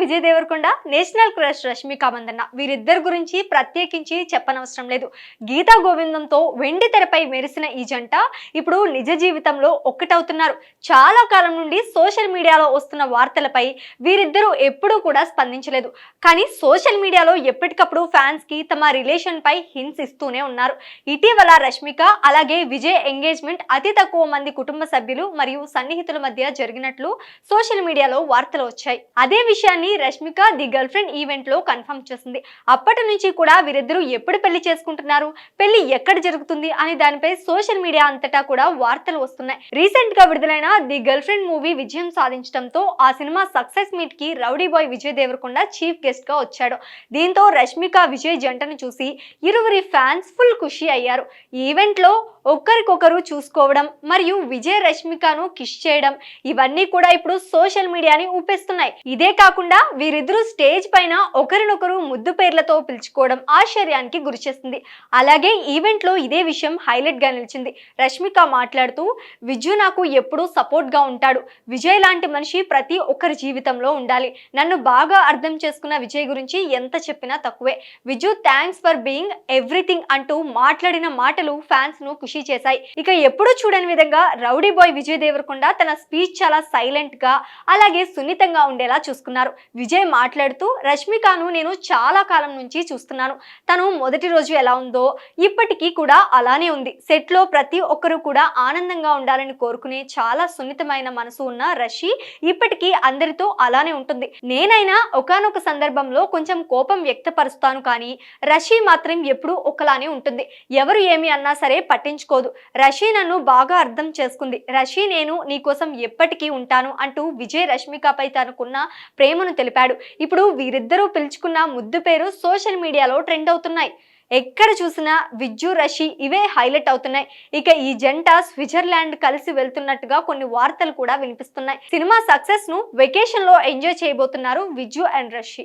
Vijay Devarakonda national crush Rashmika Mandanna వీరిద్దరి గురించి ప్రత్యేకించి చెప్పనవసరం లేదు. గీతా గోవిందంతో వెండి తెరపై మెరిసిన ఈ జంట ఇప్పుడు నిజ జీవితంలో ఒక్కటవుతున్నారు. చాలా కాలం నుండి సోషల్ మీడియాలో వస్తున్న వార్తలపై వీరిద్దరూ ఎప్పుడూ కూడా స్పందించలేదు. కానీ సోషల్ మీడియాలో ఎప్పటికప్పుడు ఫ్యాన్స్కి తమ రిలేషన్ పై హింట్స్ ఇస్తూనే ఉన్నారు. ఇటీవల రష్మిక అలాగే విజయ్ ఎంగేజ్మెంట్ అతి తక్కువ మంది కుటుంబ సభ్యులు మరియు సన్నిహితుల మధ్య జరిగినట్లు సోషల్ మీడియాలో వార్తలు వచ్చాయి. అదే విషయాన్ని రష్మిక ది గర్ల్ ఫ్రెండ్ ఈవెంట్లో కన్ఫర్మ్ చేసింది. అప్పటి నుంచి కూడా వీరిద్దరూ ఎప్పుడు పెళ్ళి చేసుకుంటున్నారు? పెళ్ళి ఎక్కడ జరుగుతుంది? అని దానిపై సోషల్ మీడియా అంతటా కూడా వార్తలు వస్తున్నాయి. రీసెంట్గా విడుదలైన ది గర్ల్ ఫ్రెండ్ మూవీ విజయం సాధించడంతో ఆ cinema success మీట్కి rowdy boy Vijay Deverakonda chief గెస్ట్గా వచ్చాడు. దీంతో రష్మిక విజయ్ జంటను చూసి ఇరువురి ఫ్యాన్స్ ఫుల్ ఖుషి అయ్యారు. ఈ ఈవెంట్లో ఒక్కరికొకరు చూసుకోవడం మరియు విజయ్ రష్మికను కిష్ చేయడం ఇవన్నీ కూడా ఇప్పుడు సోషల్ మీడియాని ఊపేస్తున్నాయి. ఇదే కాకుండా వీరిద్దరూ స్టేజ్ పైన ఒకరినొకరు ముద్దు పేర్లతో పిలుచుకోవడం ఆశ్చర్యానికి గురిచేస్తుంది అలాగే ఈవెంట్లో ఇదే విషయం హైలైట్గా నిలిచింది. రష్మిక మాట్లాడుతూ విజయ్ నాకు ఎప్పుడూ సపోర్ట్గా ఉంటాడు. విజయ్ లాంటి మనిషి ప్రతి ఒక్కరి జీవితంలో ఉండాలి. నన్ను బాగా అర్థం చేసుకున్న విజయ్ గురించి ఎంత చెప్పినా తక్కువే. Viju thanks for being everything అంటూ మాట్లాడిన మాటలు ఫ్యాన్స్ను ఖుషి చేశాయి. ఇక ఎప్పుడూ చూడని విధంగా రౌడీ బాయ్ విజయ్ దేవరకొండ తన స్పీచ్ చాలా సైలెంట్గా అలాగే సున్నితంగా ఉండేలా చూసుకున్నారు. విజయ్ మాట్లాడుతూ రష్మికను నేను చాలా కాలం నుంచి చూస్తున్నాను. తను మొదటి రోజు ఎలా ఉందో ఇప్పటికీ కూడా అలానే ఉంది. సెట్లో ప్రతి ఒక్కరూ కూడా ఆనందంగా ఉండాలని కోరుకునే చాలా సున్నితమైన మనసు ఉన్న రషి ఇప్పటికీ అందరితో అలానే ఉంటుంది. నేనైనా ఒకనొక సందర్భంలో కొంచెం కోపం వ్యక్తపరుస్తాను కానీ రషి మాత్రం ఎప్పుడూ ఒకలానే ఉంటుంది. ఎవరు ఏమి అన్నా సరే పట్టించుకోదు. రషి నన్ను బాగా అర్థం చేసుకుంది. రషి నేను నీకోసం ఎప్పటికీ ఉంటాను అంటూ విజయ్ రష్మికపై తనకున్న ప్రేమను తెలిపాడు. ఇప్పుడు వీరిద్దరూ పిలుచుకున్న ముద్దు పేరు సోషల్ మీడియాలో ట్రెండ్ అవుతున్నాయి. ఎక్కడ చూసినా విజ్జు రషి ఇవే హైలైట్ అవుతున్నాయి. ఇక ఈ జంట స్విట్జర్లాండ్ కలిసి వెళ్తున్నట్టుగా కొన్ని వార్తలు కూడా వినిపిస్తున్నాయి. సినిమా సక్సెస్ను వెకేషన్లో ఎంజాయ్ చేయబోతున్నారు విజ్జు అండ్ రషి.